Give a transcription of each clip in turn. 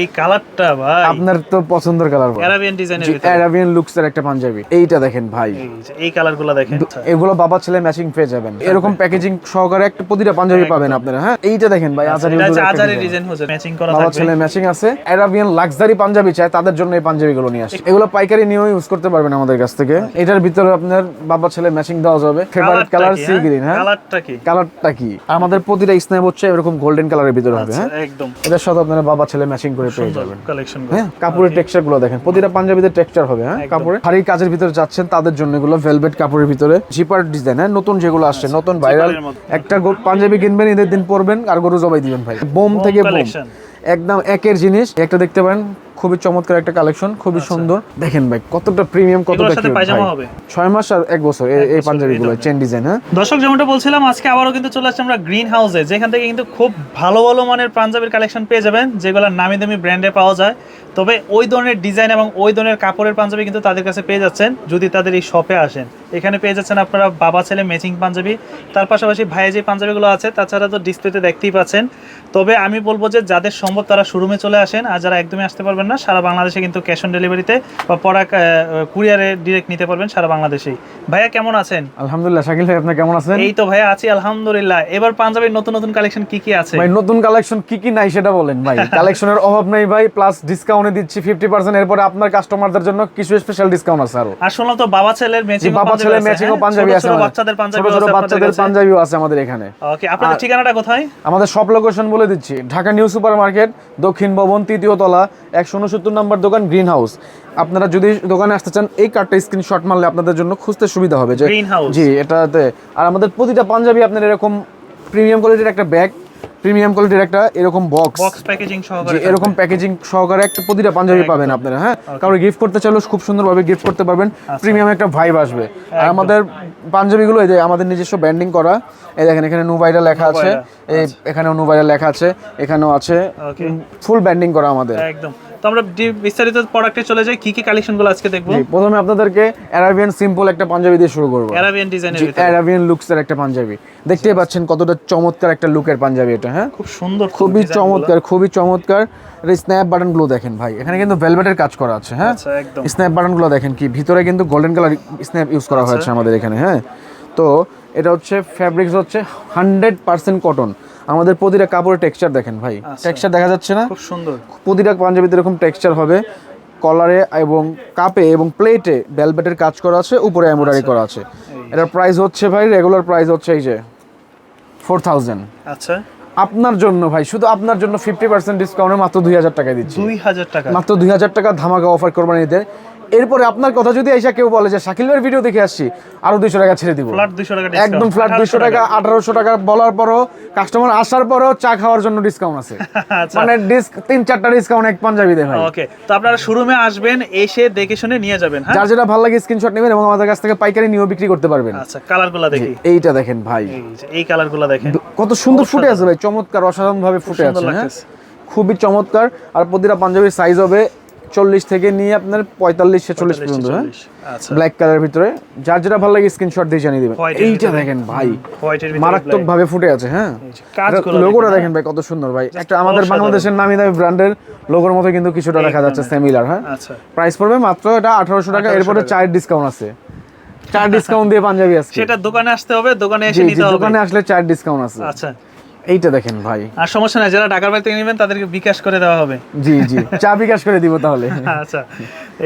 এই কালারটা ভাই। আপনার তো পছন্দের কালার অ্যারাবিয়ান ডিজাইনের ভিতরে। অ্যারাবিয়ান লুকস এর একটা পাঞ্জাবি। এইটা দেখেন ভাই। এই কালারগুলো দেখেন এগুলো বাবা ছেলে ম্যাচিং পেয়ে যাবেন। এরকম প্যাকেজিং সহকারে একটা প্রতিটা পাঞ্জাবি পাবেন আপনারা হ্যাঁ? এইটা দেখেন ভাই আজারি আজারি ডিজাইন হচ্ছে ম্যাচিং করা বাবা ছেলে ম্যাচিং আছে। অ্যারাবিয়ান লাক্সারি পাঞ্জাবি চাই তাদের জন্য এই পাঞ্জাবিগুলো নিয়ে আসে এগুলো পাইকারি নিয়েও ইউজ করতে পারবেন আমাদের কাছ থেকে। এটার ভিতরে আপনার বাবা ছেলে ম্যাচিং দেওয়া যাবে। ফেভারিট কালার সি গ্রিন হ্যাঁ? কালারটা কি? কালারটা কি? আমাদের প্রতিটা স্ন্যাপ হচ্ছে এরকম গোল্ডেন কালারের ভিতরে হবে হ্যাঁ? আচ্ছা, একদম। এটার সাথে আপনারা বাবা ছেলে ম্যাচিং করে পেয়ে যাবেন। কালেকশন হ্যাঁ কাপড়ের টেক্সচারগুলো দেখেন প্রতিটা পাঞ্জাবিতে টেক্সচার হবে হ্যাঁ কাপড়ে। হাড়ির কাজের ভিতরে যাচ্ছেন তাদের জন্য এগুলো ভেলভেট কাপড়ের ভিতরে। জিপার ডিজাইন হ্যাঁ নতুন যেগুলো আসছে নতুন ভাইরাল একটা পাঞ্জাবি কিনবেন ঈদের দিন পরবেন আর গরু জবাই দিবেন ভাই। বোম থেকে বোম। একদম একের জিনিস একটা দেখতে পারেন খুবই চমৎকার একটা কালেকশন খুবই সুন্দর। দেখেন ভাই কতটা প্রিমিয়াম কতটা cute পায়জামা। হবে? ছয় মাস আর এক বছর এই- পাঞ্জাবিগুলো চেন ডিজাইন হ্যাঁ? দর্শক যেমনটা বলছিলাম আজকে আবারও কিন্তু চলে আসছে আমরা গ্রিন হাউসে যেখান থেকে কিন্তু খুব ভালো ভালো মানের পাঞ্জাবির কালেকশন পেয়ে যাবেন যেগুলো নামি দামি ব্র্যান্ডে পাওয়া যায়। তবে ওই ধরনের ডিজাইন এবং ওই ধরনের কাপড়ের পাঞ্জাবি কিন্তু তাদের কাছে পেয়ে যাচ্ছেন যদি তাদের এই শপে আসেন। এখানে পেয়ে যাচ্ছেন আপনারা বাবা ছেলে ম্যাচিং পাঞ্জাবি তার পাশাপাশি ভাইয়ে যে পাঞ্জাবিগুলো আছে তাছাড়া তো ডিসপ্লেতে দেখতেই পাচ্ছেন। তবে আমি বলব যে যাদের সম্ভব তারা শোরুমে চলে আসেন আর যারা একদমই আসতে পারবেন না সারা বাংলাদেশে কিন্তু ক্যাশ অন ডেলিভারিতে বা প্রোডাক্ট কুরিয়ারে ডিরেক্ট নিতে পারবেন সারা বাংলাদেশেই। ভাইয়া কেমন আছেন? আলহামদুলিল্লাহ শাকিল ভাই আপনি কেমন আছেন? এই তো ভাইয়া আছি আলহামদুলিল্লাহ। এবার পাঞ্জাবির নতুন নতুন কালেকশন কি কি আছে? ভাই নতুন কালেকশন কি কি নাই সেটা বলেন ভাই। কালেকশনের অভাব নাই ভাই প্লাস ডিসকাউন্টে দিচ্ছি ফিফটি পার্সেন্ট এরপরে আপনার কাস্টমারদের জন্য কিছু স্পেশাল ডিসকাউন্ট আছে আরও। আর শুনলাম তো বাবা ছেলের ম্যাচিং বাবা ছেলে ম্যাচিং ও পাঞ্জাবি আছে। বাচ্চাদের পাঞ্জাবি ছোট বাচ্চাদের পাঞ্জাবিও আছে আমাদের এখানে। ওকে আপনাদের ঠিকানাটা কোথায়? আমাদের সব লোকেশন বলে দিচ্ছি ঢাকা নিউ সুপার মার্কেট দক্ষিণ ভবন তৃতীয় তলা একশো উনসত্তর নম্বর দোকান গ্রিন হাউস আপনারা যদি দোকানে আসতে চান এই কার্ডটা স্ক্রিনশট মারলে আপনাদের জন্য খুঁজতে সুবিধা হবে যে জি এটাতে আর আমাদের প্রতিটা পাঞ্জাবি আপনার এরকম প্রিমিয়াম কোয়ালিটির একটা ব্যাগ প্রিমিয়াম কোয়ালিটির একটা এরকম বক্স বক্স প্যাকেজিং সহকারে এরকম প্যাকেজিং সহকারে একটা প্রতিটা পাঞ্জাবি পাবেন আপনারা হ্যাঁ? কারণ গিফট করতে চাইলেও খুব সুন্দরভাবে গিফট করতে পারবেন। আচ্ছা। প্রিমিয়াম একটা ভাইব আসবে। আর আমাদের পাঞ্জাবিগুলো এই যে আমাদের নিজস্ব ব্যান্ডিং করা এই দেখেন এখানে নুবাইরা লেখা আছে। এই এখানেও নুবাইরা লেখা আছে এখানেও আছে। ফুল ব্যান্ডিং করা আমাদের। একদম। তো আমরা বিস্তারিত প্রোডাক্টে চলে যাই। কি কি কালেকশনগুলো আজকে দেখব? প্রথমে আপনাদেরকে অ্যারাবিয়ান সিম্পল একটা পাঞ্জাবি দিয়ে শুরু করব। অ্যারাবিয়ান ডিজাইনের অ্যারাবিয়ান লুকস এর একটা পাঞ্জাবি দেখতেই পাচ্ছেন কতটা চমৎকার একটা লুকের পাঞ্জাবি এটা হ্যাঁ? খুব সুন্দর খুবই চমৎকার খুবই চমৎকার। এটা স্ন্যাপ বাটনগুলো দেখেন ভাই। এখানে কিন্তু ভেলভেটের কাজ করা আছে হ্যাঁ? আচ্ছা স্ন্যাপ বাটনগুলো দেখেন কি? ভিতরে কিন্তু গোল্ডেন কালার স্ন্যাপ ইউজ করা আচ্ছা। হয়েছে আমাদের এখানে হ্যাঁ? তো এটা হচ্ছে ফ্যাব্রিক্স হচ্ছে হান্ড্রেড পার্সেন্ট কটন আমাদের প্রতিটা কাপড়ের টেক্সচার দেখেন ভাই। আচ্ছা। টেক্সচার দেখা যাচ্ছে না। খুব সুন্দর। প্রতিটা পাঞ্জাবিতে এরকম টেক্সচার হবে। কলারে এবং কাপে এবং প্লেটে ভেলভেটের কাজ করা আছে উপরে এমব্রয়ডারি করা আছে। এটার প্রাইস হচ্ছে ভাই রেগুলার প্রাইস হচ্ছে এই যে ফোর থাউজেন্ড আচ্ছা। আপনার জন্য ভাই শুধু আপনার জন্য ফিফটি পার্সেন্ট ডিসকাউন্টে মাত্র দুই হাজার টাকায় দিচ্ছি। দুই হাজার টাকা। মাত্র দুই হাজার টাকা ধামাকা অফার কোরবানিতে এরপরে আপনার কথা যদি এসে কেউ বলে যে শাকিল ভাইয়ের ভিডিও দেখে আসছি আরও দুইশো টাকা ছেড়ে দিব। ফ্ল্যাট দুইশো টাকা একদম ফ্ল্যাট দুইশো টাকা আঠারোশো টাকা বলার পরও কাস্টমার আসার পরও চা খাওয়ার জন্য ডিসকাউন্ট আছে। আচ্ছা। মানে ডিস্ক তিন চারটা ডিসকাউন্ট এক পাঞ্জাবি দেয় ভাই। ওকে তো আপনারা শোরুমে আসবেন এসে দেখে শুনে নিয়ে যাবেন হ্যাঁ? যার যেটা ভালো লাগে স্ক্রিনশট নেবেন এবং আমাদের কাছ থেকে পাইকারি নিয়েও বিক্রি করতে পারবেন। আচ্ছা কালারগুলা দেখি। এইটা দেখেন ভাই। এই যে, এই কালারগুলা দেখেন কত সুন্দর ফুটে আছে ভাই চমৎকার অসাধারণ ভাবে ফুটে আছে হ্যাঁ? খুবই চমৎকার আর প্রতিটা পাঞ্জাবির সাইজ হবে চল্লিশ থেকে নিয়ে আপনার পঁয়তাল্লিশ ছেচল্লিশ পর্যন্ত হ্যাঁ? আচ্ছা। ব্ল্যাক কালারের ভিতরে। যার যেটা ভালো লাগে স্ক্রিনশট দিয়ে জানিয়ে দিবেন। এইটা দেখেন ভাই মারাত্মক ভাবে ফুটে আছে হ্যাঁ? লোগোটা দেখেন ভাই। কত সুন্দর ভাই। একটা আমাদের বাংলাদেশের নামি দামি ব্র্যান্ডের লোগোর মতো কিন্তু কিছুটা দেখা যাচ্ছে সেমিলার হ্যাঁ? আচ্ছা। প্রাইস পড়বে মাত্র এটা আঠারোশো টাকা এরপরে। চার ডিসকাউন্ট আছে। চার ডিসকাউন্ট দিয়ে পাঞ্জাবি আছে সেটা দোকানে আসতে হবে দোকানে এসে নিতে হবে। দোকানে আসলে চার ডিসকাউন্ট আছে। আচ্ছা। এইটা দেখেন ভাই। আর সমস্যা নাই যারা ঢাকার বাইরে থেকে নেবেন তাদেরকে বিকাশ করে দেওয়া হবে। জি জি। চা বিকাশ করে দিব তাহলে। আচ্ছা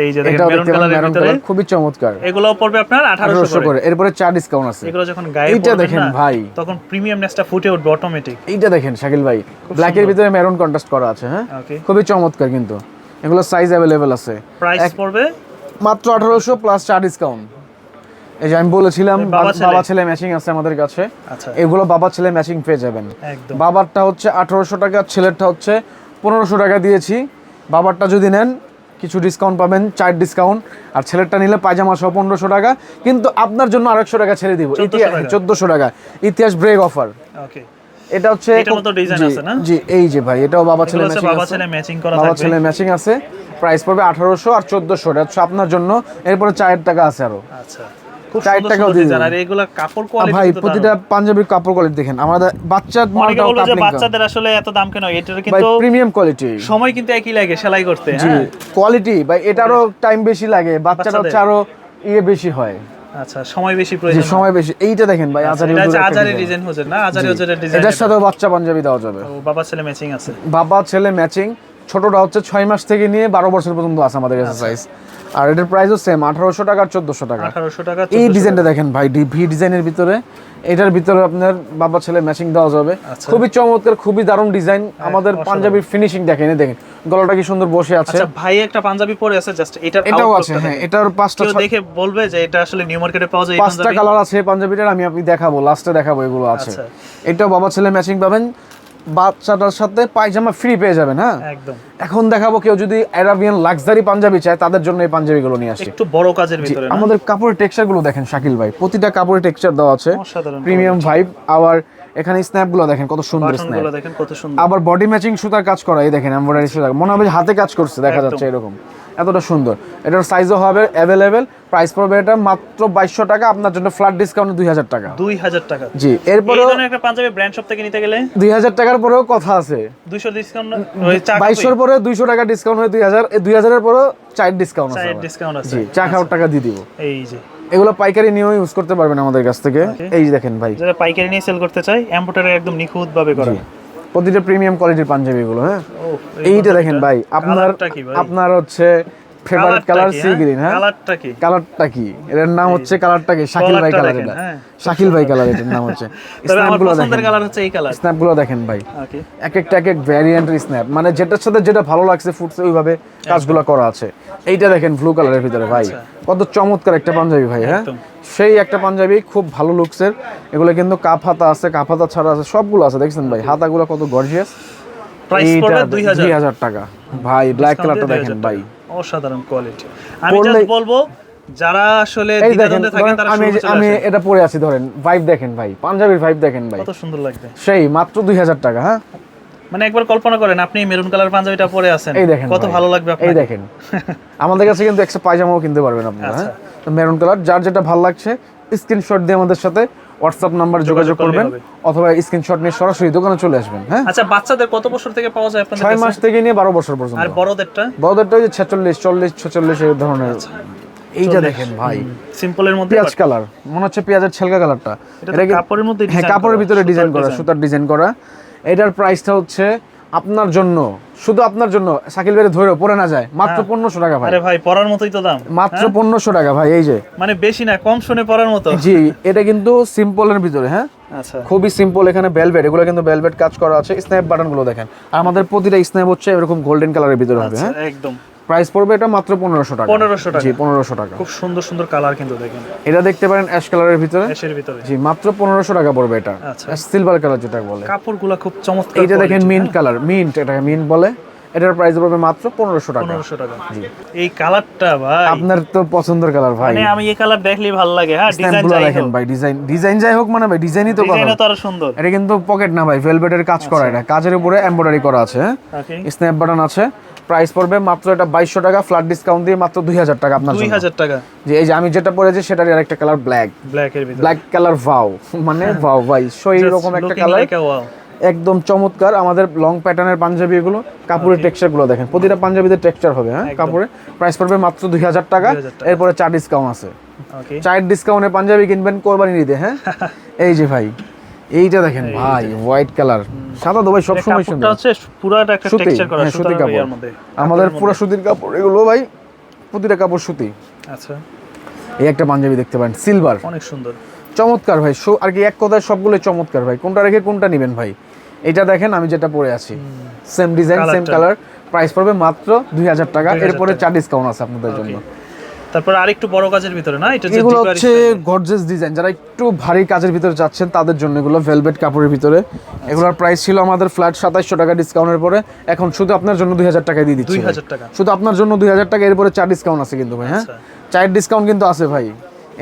এই যে দেখেন মেরুন কালারের ভিতরে। খুবই চমৎকার। এগুলো পড়বে আপনার আঠারোশো আঠারোশো করে। করে। এরপরে চা ডিসকাউন্ট আছে। এগুলো যখন গায়ে এইটা দেখেন ভাই। তখন প্রিমিয়াম নেসটা ফুটে উঠবে অটোমেটিক এইটা দেখেন শাকিল ভাই। ব্ল্যাক এর ভিতরে মেরুন কন্ট্রাস্ট করা আছে হ্যাঁ? খুবই চমৎকার কিন্তু। এগুলো সাইজ অ্যাভেলেবেল আছে। প্রাইস পড়বে? মাত্র আঠারোশো প্লাস চা ডিসকাউন্ট এই যে আমি বলেছিলাম বাবা ছেলে। ম্যাচিং আছে আমাদের কাছে। আচ্ছা। এগুলো বাবা ছেলে ম্যাচিং পেয়ে যাবেন। একদম। বাবারটা হচ্ছে আঠারোশো টাকা ছেলেরটা হচ্ছে পনেরোশো টাকা দিয়েছি। বাবারটা যদি নেন কিছু ডিসকাউন্ট পাবেন চার ডিসকাউন্ট আর ছেলেরটা নিলে পায়জামা সহ পনেরোশো টাকা। কিন্তু আপনার জন্য আরেকশো টাকা ছেড়ে দিব। 1400 টাকা। টাকা। ইতিহাস ব্রেক অফার ওকে। এটা হচ্ছে জি, এই যে ভাই এটাও বাবা ছেলে ম্যাচিং বাবা আছে। ছেলে ম্যাচিং বাবা ছেলে ম্যাচিং আছে। প্রাইস পড়বে আঠারোশো আর চোদ্দশো। এটা হচ্ছে আপনার জন্য। এরপরে চায়ের টাকা আছে আরও। আচ্ছা। খুব টাকাও দিয়ে আর এগুলা কাপড় কোয়ালিটি ভাই প্রতিটা পাঞ্জাবির কাপড় কোয়ালিটি দেখেন। আমাদের বাচ্চার মালটাও বলবে বাচ্চাদের আসলে এত দাম কেন? এটার কিন্তু প্রিমিয়াম কোয়ালিটি সময় কিন্তু একই লাগে সেলাই করতে হ্যাঁ? কোয়ালিটি ভাই এটারও টাইম বেশি লাগে বাচ্চাটা হচ্ছে আরও ইয়ে বেশি হয়। আচ্ছা সময় বেশি প্রয়োজন সময় বেশি। এইটা দেখেন ভাই আচ্ছা, আজারি এটা হচ্ছে আজারি ডিজাইন হচ্ছে না? আজারি হজুরের ডিজাইন এটার সাথেও বাচ্চা পাঞ্জাবি দেওয়া যাবে। বাবা ছেলে ম্যাচিং আছে। বাবা ছেলে ম্যাচিং ছোটটা হচ্ছে ছয় মাস থেকে নিয়ে বারো বছর পর্যন্ত আছে আমাদের কাছে সাইজ আর এটার প্রাইসও সেম আঠারোশো টাকা আর চোদ্দশো টাকা। আঠারোশো টাকা এই ডিজাইনটা দেখেন ভাই ভি ডিজাইনের ভিতরে এটার ভিতরে আপনার বাবা ছেলে ম্যাচিং দেওয়া যাবে। আচ্ছা। খুবই চমৎকার খুবই দারুণ ডিজাইন আমাদের পাঞ্জাবির ফিনিশিং দেখেন দেখেন গলাটা কি সুন্দর বসে আছে। আচ্ছা ভাই একটা পাঞ্জাবি পরে আছে জাস্ট এটার এটাও আছে হ্যাঁ এটার পাঁচটা দেখে বলবে যে এটা আসলে নিউ মার্কেটে পাওয়া যায় পাঁচটা কালার আছে পাঞ্জাবিটার আমি আপনি দেখাবো লাস্টে দেখাবো এগুলো আছে। আচ্ছা। এটাও বাবা ছেলে ম্যাচিং পাবেন। বাচ্চাটার সাথে পায়জামা ফ্রি পেয়ে যাবেন হ্যাঁ? একদম। এখন দেখাবো কেউ যদি অ্যারাবিয়ান লাক্সারি পাঞ্জাবি চায় তাদের জন্য এই পাঞ্জাবিগুলো নিয়ে আসি একটু বড় কাজের ভিতরে আমাদের কাপড়ের টেক্সচারগুলো দেখেন শাকিল ভাই। প্রতিটা কাপড়ের টেক্সচার দেওয়া আছে। প্রিমিয়াম ভাইব আবার এখানে স্ন্যাপগুলো দেখেন কত সুন্দর স্ন্যাপ বাটনগুলো দেখেন কত সুন্দর। আবার বডি ম্যাচিং সুতার কাজ করা এই দেখেন এমব্রয়ডারি সুতা। মনে হবে হাতে কাজ করছে দেখা যাচ্ছে এরকম। এতটা সুন্দর। এটার সাইজও হবে অ্যাভেলেবেল প্রাইস পড়বে এটা মাত্র বাইশশো টাকা আপনার জন্য ফ্ল্যাট ডিসকাউন্ট দুই হাজার টাকা। দুই হাজার টাকা। জি একটা পাঞ্জাবি ব্র্যান্ড শপ থেকে নিতে গেলে দুই হাজার টাকার পরেও কথা আছে। দুইশো ডিসকাউন্ট বাইশশোর পরে দুইশো টাকা ডিসকাউন্ট হয়ে দুই হাজার দুই হাজারের পরেও চার ডিসকাউন্ট আছে ডিসকাউন্ট আছে। জি চা খাওয়ার টাকা দিয়ে দিব। এই যে। এগুলো পাইকারি নিয়েও ইউজ করতে পারবেন আমাদের কাছ থেকে। এই দেখেন ভাই। যারা পাইকারি নিয়ে সেল করতে চায় এম্বোটারি একদম নিখুঁত ভাবে করা প্রতিটা প্রিমিয়াম কোয়ালিটির পাঞ্জাবি এগুলো হ্যাঁ? এইটা দেখেন ভাই? আপনার আপনার হচ্ছে ফেভারিট কালার সি গ্রিন হ্যাঁ? কালারটা কি? কালারটা কি? এটার নাম হচ্ছে কালারটা কি? শাকিল ভাই কালার এটা হ্যাঁ। শাকিল ভাই কালার এটার নাম হচ্ছে। স্ন্যাপগুলো দেখেন। কালার হচ্ছে এই কালার স্ন্যাপগুলো দেখেন ভাই। ওকে এক একটা এক এক ভ্যারিয়েন্টের স্ন্যাপ মানে যেটার সাথে যেটা ভালো লাগছে ফুটছে ওইভাবে কাজগুলো করা আছে। এইটা দেখেন ব্লু কালারের ভিতরে ভাই। কত চমৎকার একটা পাঞ্জাবি ভাই হ্যাঁ? সেই একটা পাঞ্জাবি খুব ভালো লুকসের এগুলো কিন্তু কাপ হাতা আছে কাপ হাতা ছাড়া আছে সবগুলো আছে দেখছেন ভাই? হাতাগুলো কত গর্জিয়াস প্রাইস পড়বে দুই হাজার। দুই হাজার টাকা। ভাই ব্ল্যাক কালারটা দেখেন ভাই। অসাধারণ কোয়ালিটি আমি জাস্ট বলব যারা আসলে দ্বিধাদ্বন্দ্বে থাকেন তারা আমি আমি এটা পরে আছি ধরেন ভাইব দেখেন ভাই পাঞ্জাবির ভাইব দেখেন ভাই। কত সুন্দর লাগবে। সেই মাত্র দুই হাজার টাকা হ্যাঁ? মানে একবার কল্পনা করেন আপনি মেরুন কালার পাঞ্জাবিটা পরে আছেন। এই দেখেন কত ভালো লাগবে আপনার এই দেখেন। আমাদের কাছে কিন্তু এক্সট্রা পায়জামাও কিনতে পারবেন আপনারা আচ্ছা। হ্যাঁ? মেরুন কালার যার যেটা ভালো লাগছে স্ক্রিনশট দিয়ে আমাদের সাথে হোয়াটসঅ্যাপ নাম্বার যোগাযোগ করবেন। অথবা স্ক্রিনশট নিয়ে সরাসরি দোকানে চলে আসবেন হ্যাঁ? আচ্ছা বাচ্চাদের কত বছর থেকে পাওয়া যায় আপনাদের ছয় মাস থেকে নিয়ে বারো বছর পর্যন্ত। আর বড়দেরটা? বড়দেরটা ওই যে ছেচল্লিশ চল্লিশ ছেচল্লিশ এই ধরনের। এইটা দেখেন ভাই। সিম্পলের মধ্যে পেঁয়াজ কালার। মনে হচ্ছে পেঁয়াজের ছেলকা কালারটা। এটা কাপড়ের মধ্যে হ্যাঁ কাপড়ের করা, ভিতরে সুতার ডিজাইন করা সুতার ডিজাইন করা। এটার প্রাইসটা হচ্ছে আপনার জন্য শুধু আপনার জন্য সাকিল ভাই ধরে পড়ে না যায় মাত্র পনেরোশো টাকা ভাই। আরে ভাই পড়ার মতোই তো দাম। মাত্র পনেরোশো টাকা ভাই এই যে। মানে বেশি না কম শুনে পড়ার মতো। জি এটা কিন্তু সিম্পলের ভিতরে হ্যাঁ? আচ্ছা। খুবই সিম্পল এখানে বেলভেট এগুলো কিন্তু বেলভেট কাজ করা আছে স্ন্যাপ বাটনগুলো দেখেন। আর আমাদের প্রতিটা স্ন্যাপ হচ্ছে এরকম গোল্ডেন কালারের ভিতরে হবে আচ্ছা, হ্যাঁ? একদম। প্রাইস পড়বে এটা মাত্র পনেরোশো টাকা। 1500 টাকা। জি পনেরোশো টাকা। খুব সুন্দর সুন্দর কালার কিন্তু দেখেন। এটা দেখতে পারেন অ্যাশ কালারের ভিতরে। এসের ভিতরে। জি মাত্র পনেরোশো টাকা পড়বে এটা। আচ্ছা। সিলভার কালার যেটা বলে। কাপড়গুলো খুব চমৎকার এইটা দেখেন মিন্ট কালার। মিন্ট এটাকে মিন্ট বলে। এটার প্রাইস পড়বে মাত্র পনেরোশো টাকা। পনেরোশো টাকা। এই কালারটা ভাই। আপনার তো পছন্দের কালার ভাই। মানে আমি এই কালার দেখলেই ভালো লাগে হ্যাঁ ডিজাইন যাই দেখেন হোক। ভাই ডিজাইন ডিজাইন যাই হোক মানে ভাই ডিজাইনই তো কথা ডিজাইনও তো আরও সুন্দর। এটা কিন্তু পকেট না ভাই ভেলভেটের কাজ করা এটা। কাজের উপরে এমব্রয়ডারি করা আছে। হ্যাঁ স্ন্যাপ বাটন আছে। প্রাইস পড়বে মাত্র এটা বাইশশো টাকা ফ্ল্যাট ডিসকাউন্ট দিয়ে মাত্র দুই হাজার টাকা আপনার দুই হাজার টাকা। যে এই যে আমি যেটা পরেছি সেটার আরেকটা কালার ব্ল্যাক ব্ল্যাক এর ভিতরে। ব্ল্যাক কালার ভাও মানে ভাও ভাই সো এইরকম একটা কালার একদম চমৎকার আমাদের লং প্যাটার্নের পাঞ্জাবি এগুলো কাপড়ের টেক্সচারগুলো দেখেন প্রতিটা পাঞ্জাবিতে টেক্সচার হবে হ্যাঁ কাপড়ে। প্রাইস পড়বে মাত্র দুই হাজার টাকা 2000 টাকা। এরপরে চার ডিসকাউন্ট আছে। ওকে চার ডিসকাউন্টে পাঞ্জাবি কিনবেন কোরবানি নিতে হ্যাঁ? এই যে ভাই এইটা দেখেন ভাই হোয়াইট কালার সাদা তো ভাই সবসময় সুন্দর। হচ্ছে পুরাটা একটা টেক্সচার করা হ্যাঁ সুতি কাপড়। আমাদের পুরো সুতির কাপড় এগুলো ভাই প্রতিটা কাপড় সুতি। আচ্ছা। এই একটা পাঞ্জাবি দেখতে পারেন সিলভার অনেক সুন্দর। চমৎকার ভাই সো- আর কি এক কথায় সবগুলো চমৎকার ভাই। কোনটা রেখে কোনটা নেবেন ভাই? এটা দেখেন আমি যেটা পরে আছি। Same design same colour price পড়বে মাত্র দুই হাজার টাকা। এরপরে চার ডিসকাউন্ট আছে আপনাদের জন্য। তারপর আরেকটু বড় কাজের ভিতরে না? এটা এগুলো হচ্ছে গর্জেস ডিজাইন যারা একটু ভারী কাজের ভিতরে যাচ্ছেন তাদের জন্য এগুলো ভেলভেট কাপড়ের ভিতরে। এগুলোর প্রাইস ছিল আমাদের ফ্ল্যাট সাতাইশশো টাকা ডিসকাউন্টের পরে। এখন শুধু আপনার জন্য দুই হাজার টাকায় দিয়ে দিচ্ছি দুই। হাজার টাকা। শুধু আপনার জন্য দুই হাজার টাকা এরপরে চার ডিসকাউন্ট আছে কিন্তু ভাই হ্যাঁ? আচ্ছা। চার ডিসকাউন্ট কিন্তু আছে ভাই।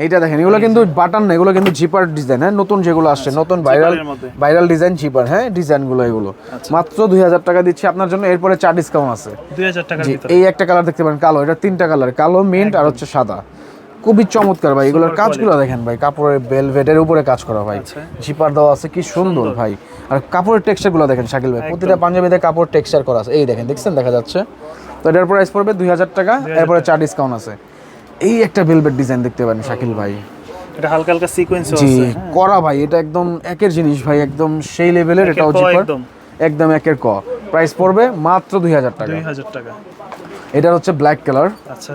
এইটা দেখেন এগুলো কিন্তু বাটার না এগুলো কিন্তু জিপার ডিজাইন হ্যাঁ? নতুন যেগুলো আসছে নতুন ভাইরাল ভাইরাল ডিজাইন জিপার হ্যাঁ? ডিজাইনগুলো এগুলো। মাত্র দুই হাজার টাকা দিচ্ছি আপনার জন্য এরপরে চার ডিসকাউন্ট আছে। এই একটা কালার দেখতে পারেন কালো এটা তিনটা কালার কালো মিন্ট আর হচ্ছে সাদা। খুবই চমৎকার ভাই এগুলোর কাজগুলো দেখেন ভাই কাপড়ের বেলভেটের উপরে কাজ করা ভাই। আচ্ছা। জিপার দেওয়া আছে কি সুন্দর ভাই। আর কাপড়ের টেক্সচারগুলো দেখেন শাকিল ভাই প্রতিটা পাঞ্জাবিতে কাপড় টেক্সচার করা আছে। এই দেখেন দেখছেন? দেখা যাচ্ছে। তো এটার প্রাইস পড়বে দুই হাজার টাকা এরপরে চার ডিসকাউন্ট আছে। এই একটা বেলভেট ডিজাইন দেখতে পারেন শাকিল ভাই। এটা হালকা হালকা সিকোয়েন্স জি করা ভাই এটা একদম একের জিনিস ভাই একদম সেই লেভেলের জিপার একদম। একদম একের ক। প্রাইস পড়বে মাত্র দুই হাজার টাকা। দুই হাজার টাকা। এটা হচ্ছে ব্ল্যাক কালার আচ্ছা।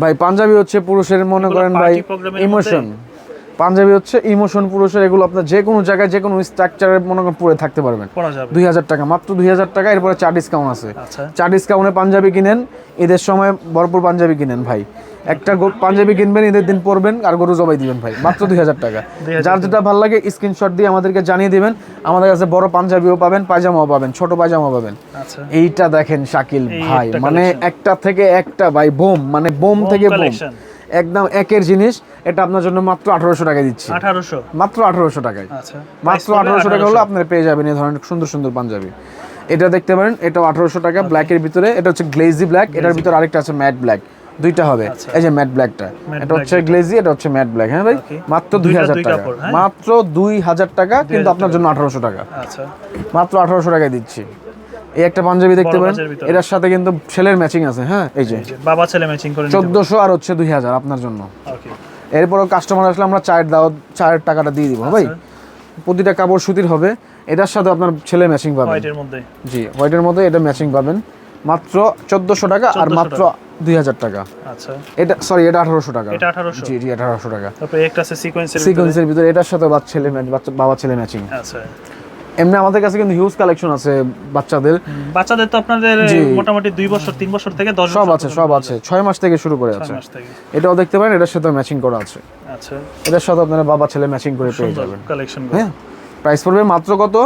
ভাই পাঞ্জাবি হচ্ছে পুরুষের মনে করেন ভাই ইমোশন পাঞ্জাবি হচ্ছে ইমোশন পুরুষের এগুলো আপনার যে কোনো জায়গায় যে কোনো স্ট্রাকচারে মনে করেন পরে থাকতে পারবেন। দুই হাজার টাকা মাত্র দুই হাজার টাকা এরপরে চার ডিসকাউন্ট আছে। আচ্ছা। চার ডিসকাউন্টে পাঞ্জাবি কিনেন ঈদের সময় ভরপুর পাঞ্জাবি কিনেন ভাই। একটা পাঞ্জাবি কিনবেন ঈদের দিন পরবেন আর গরু জবাই দিবেন ভাই। মাত্র দুই হাজার টাকা। যার যেটা ভালো লাগে স্ক্রিনশট দিয়ে আমাদেরকে জানিয়ে দিবেন। আমাদের কাছে বড় পাঞ্জাবিও পাবেন পায়জামাও পাবেন ছোট পায়জামা পাবেন। আচ্ছা। এইটা দেখেন শাকিল ভাই। মানে একটা থেকে একটা ভাই বোম। মানে বোম থেকে বোম। একদম একের জিনিস। এটা আপনার জন্য মাত্র আঠারোশো টাকা দিচ্ছি। আঠারোশো? মাত্র আঠারোশো টাকায়। আচ্ছা। মাত্র আঠারোশো টাকা হলে আপনার পেয়ে যাবেন এই ধরনের সুন্দর সুন্দর পাঞ্জাবি। এটা দেখতে পারেন এটা আঠারোশো টাকা ব্ল্যাকের ভিতরে। এটা হচ্ছে গ্লেজি ব্ল্যাক এটার ভিতরে আরেকটা আছে ম্যাট ব্ল্যাক দুইটা হবে। আচ্ছা। এই যে ম্যাট ব্ল্যাকটা। এটা হচ্ছে গ্লেজি এটা হচ্ছে ম্যাট ব্ল্যাক। হ্যাঁ ভাই? মাত্র দুই হাজার টাকা। হ্যাঁ? মাত্র দুই হাজার টাকা কিন্তু আপনার জন্য আঠারোশো টাকা। আচ্ছা। মাত্র আঠারোশো টাকায় দিচ্ছি। এই একটা পাঞ্জাবি দেখতে পারেন। এটার সাথে কিন্তু ছেলের ম্যাচিং আছে হ্যাঁ? এই যে। বাবা ছেলে ম্যাচিং করে নিতে চোদ্দোশো আর হচ্ছে দুই হাজার আপনার জন্য। ওকে এরপরও কাস্টমার আসলে আমরা চায়ের দাও চায়ের টাকাটা দিয়ে দিব ভাই? প্রতিটা কাপড় সুতির হবে। এটার সাথে আপনার ছেলে ম্যাচিং পাবেন। হোয়াইটের মধ্যে। জি হোয়াইটের মধ্যে এটা ম্যাচিং পাবেন। মাত্র চোদ্দোশো টাকা আর মাত্র দুই হাজার টাকা। আচ্ছা। এটা সরি এটা আঠারোশো টাকা। এটা আঠারোশো? জি জি আঠারোশো টাকা। তারপরে একটা আছে সিকোয়েন্সের ভিতরে। সিকোয়েন্সের ভিতরে এটার সাথে বাচ্চা ছেলে বাচ্চা বাবা ছেলে ম্যাচিং আচ্ছা। এমনি আমাদের কাছে কিন্তু হিউজ কালেকশন আছে বাচ্চাদের। বাচ্চাদের তো আপনাদের মোটামুটি দুই বছর তিন বছর থেকে দশ সব আছে সব আছে। ছয় মাস থেকে শুরু করে আছে। মাস থেকে। এটাও দেখতে পারেন এটার সাথে ম্যাচিং করা আছে। আচ্ছা। এটার সাথে আপনারা বাবা ছেলে ম্যাচিং করে পেয়ে যাবেন। কালেকশন হ্যাঁ। প্রাইস পড়বে মাত্র কত?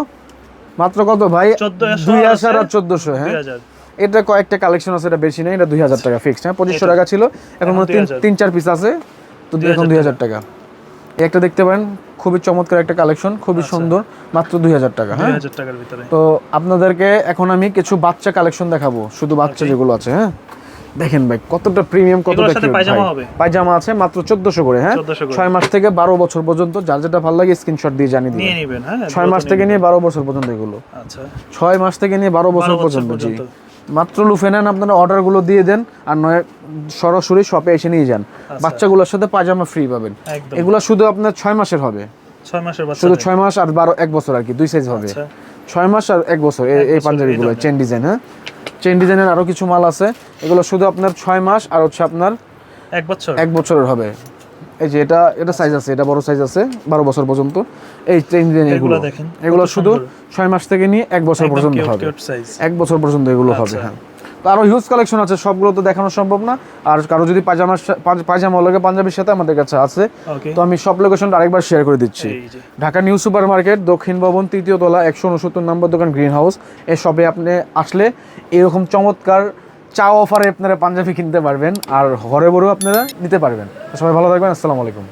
মাত্র কত ভাই? 1400 দুই আর হাজার আর চোদ্দশো হ্যাঁ? এটা কয়েকটা কালেকশন আছে এটা বেশি নেই এটা দুই হাজার টাকা ফিক্সড হ্যাঁ পঁচিশশো টাকা ছিল। এখন মনে তিন তিন চার পিস আছে তো এখন দুই হাজার টাকা। এই একটা দেখতে পারেন খুবই চমৎকার একটা কালেকশন খুবই সুন্দর মাত্র দুই হাজার টাকা হ্যাঁ। হাজার টাকার ভিতরে। তো আপনাদেরকে এখন আমি কিছু বাচ্চা কালেকশন দেখাবো শুধু বাচ্চা যেগুলো আছে হ্যাঁ। দেখেন ভাই কতটা প্রিমিয়াম কতটা পায়জামা আছে মাত্র চোদ্দশো করে হ্যাঁ। 1400 ছয় মাস থেকে বারো বছর পর্যন্ত যার যেটা ভালো লাগে স্ক্রিনশট দিয়ে জানিয়ে নেবেন হ্যাঁ ছয় মাস থেকে নিয়ে বারো বছর পর্যন্ত এগুলো। আচ্ছা। ছয় মাস থেকে নিয়ে বারো বছর 12 বছর পর্যন্ত জি। পর্যন্ত। মাত্র লুফে নেন আপনারা অর্ডারগুলো দিয়ে দেন আর নয় সরাসরি শপে এসে নিয়ে যান। বাচ্চাগুলোর সাথে পায়জামা ফ্রি পাবেন। এগুলো শুধু আপনার ছয় মাসের হবে। ছয় মাসের শুধু ছয় মাস আর বারো এক বছর আর কি দুই সাইজ হবে। আচ্ছা। ছয় মাস আর এক বছর এই- পাঞ্জাবিগুলো চেন ডিজাইন হ্যাঁ? চেন ডিজাইনের আরও কিছু মাল আছে। এগুলো শুধু আপনার ছয় মাস আর হচ্ছে আপনার এক বছর। এক বছরের হবে। এই যে এটা এটা সাইজ আছে এটা বড় সাইজ আছে বারো বছর পর্যন্ত। এই চেন ডিজাইন এগুলো। দেখেন, এগুলো শুধু। ছয় মাস থেকে নিয়ে এক বছর পর্যন্ত হবে। এক বছর পর্যন্ত এগুলো হবে আচ্ছা। হ্যাঁ। তো আরও হিউজ কালেকশন আছে সবগুলো তো দেখানো সম্ভব না। আর কারও যদি পাজামার সা- পাজ- লাগে পাঞ্জাবির সাথে আমাদের কাছে আছে। তো আমি সব লোকেশনটা আরেকবার শেয়ার করে দিচ্ছি। ঢাকা নিউ সুপার মার্কেট দক্ষিণ ভবন তৃতীয় তলা একশো উনসত্তর নম্বর দোকান গ্রিন হাউস এই শপে আপনি আসলে এরকম চমৎকার চা অফারে আপনারা পাঞ্জাবি কিনতে পারবেন, আর ঘরে বড়ো আপনারা নিতে পারবেন। সবাই ভালো থাকবেন, আসসালামু আলাইকুম।